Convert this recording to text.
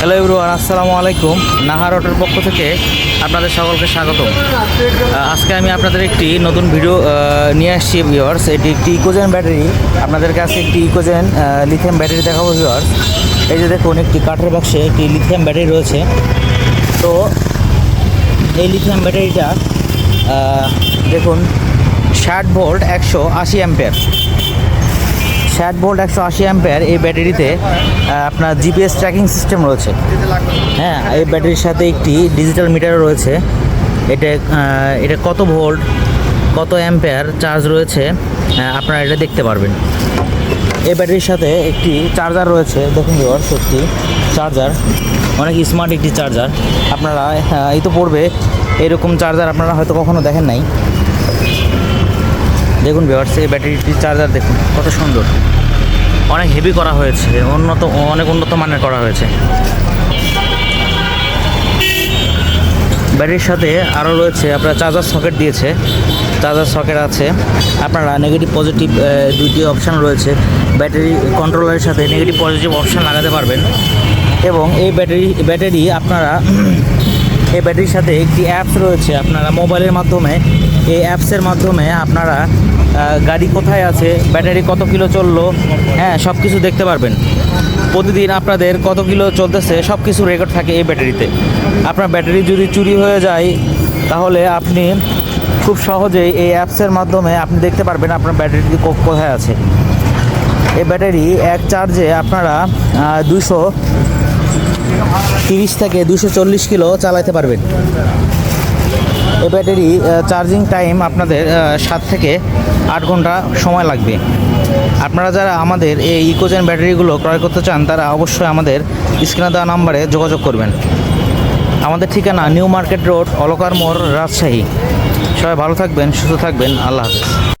Hello everyone, আসসালামু আলাইকুম। নাহার অটোর পক্ষ থেকে আপনাদের সকলকে স্বাগত আজকে আমি আপনাদের একটি নতুন ভিডিও নিয়ে আসছি ভিওয়ার্স এটি একটি ইকোজেন ব্যাটারি। আপনাদের কাছে একটি ইকোজেন লিথিয়াম ব্যাটারি দেখাবো ভিওয়ার্স এই যে দেখুন, একটি কাঠের বাক্সে একটি লিথিয়াম ব্যাটারি রয়েছে। তো এই লিথিয়াম ব্যাটারিটা দেখুন, ষাট ভোল্ট একশো আশি অ্যাম্পেয়ার ষাট ভোল্ট একশো আশি অ্যাম্পেয়ার এই ব্যাটারিতে আপনার জিপিএস ট্র্যাকিং সিস্টেম রয়েছে। হ্যাঁ এই ব্যাটারির সাথে একটি ডিজিটাল মিটারও রয়েছে। এটা এটা কত ভোল্ট, কত অ্যাম্পেয়ার চার্জ রয়েছে আপনারা এটা দেখতে পারবেন। এই ব্যাটারির সাথে একটি চার্জার রয়েছে, দেখুন ভিওর সত্যি চার্জার অনেক স্মার্ট একটি চার্জার আপনারা এই তো পড়বে, এরকম চার্জার আপনারা হয়তো কখনো দেখেন নাই। দেখুন ভিওয়ার্স এই ব্যাটারিটি চার্জার দেখুন, কত সুন্দর। অনেক হেভি করা হয়েছে, উন্নত, অনেক উন্নত মানের করা হয়েছে। ব্যাটারির সাথে আরও রয়েছে, আপনার চার্জার সকেট দিয়েছে চার্জার সকেট আছে। আপনারা নেগেটিভ পজিটিভ দুটি অপশান রয়েছে। ব্যাটারি কন্ট্রোলারের সাথে নেগেটিভ পজিটিভ অপশান লাগাতে পারবেন। এবং এই ব্যাটারি ব্যাটারি আপনারা এই ব্যাটারির সাথে একটি অ্যাপস রয়েছে আপনারা মোবাইলের মাধ্যমে। এই অ্যাপসের মাধ্যমে আপনারা গাড়ি কোথায় আছে, ব্যাটারি কত কিলো চলল হ্যাঁ সব কিছু দেখতে পারবেন। প্রতিদিন আপনাদের কত কিলো চলতেছে সব কিছু রেকর্ড থাকে এই ব্যাটারিতে। আপনার ব্যাটারি যদি চুরি হয়ে যায়, তাহলে আপনি খুব সহজেই এই অ্যাপসের মাধ্যমে আপনি দেখতে পারবেন আপনার ব্যাটারিটি কোথায় আছে। এই ব্যাটারি এক চার্জে আপনারা দুশো তিরিশ থেকে দুশো চল্লিশ কিলো চালাতে পারবেন। এই ব্যাটারি চার্জিং টাইম আপনাদের সাত থেকে আট ঘণ্টা সময় লাগবে। আপনারা যারা আমাদের এই ইকোজেন ব্যাটারিগুলো ক্রয় করতে চান, তারা অবশ্যই আমাদের স্ক্রিনে দেওয়া নাম্বারে যোগাযোগ করবেন। আমাদের ঠিকানা নিউ মার্কেট রোড, অলকার মোড়, রাজশাহী। সবাই ভালো থাকবেন, সুস্থ থাকবেন, আল্লাহ হাফেজ।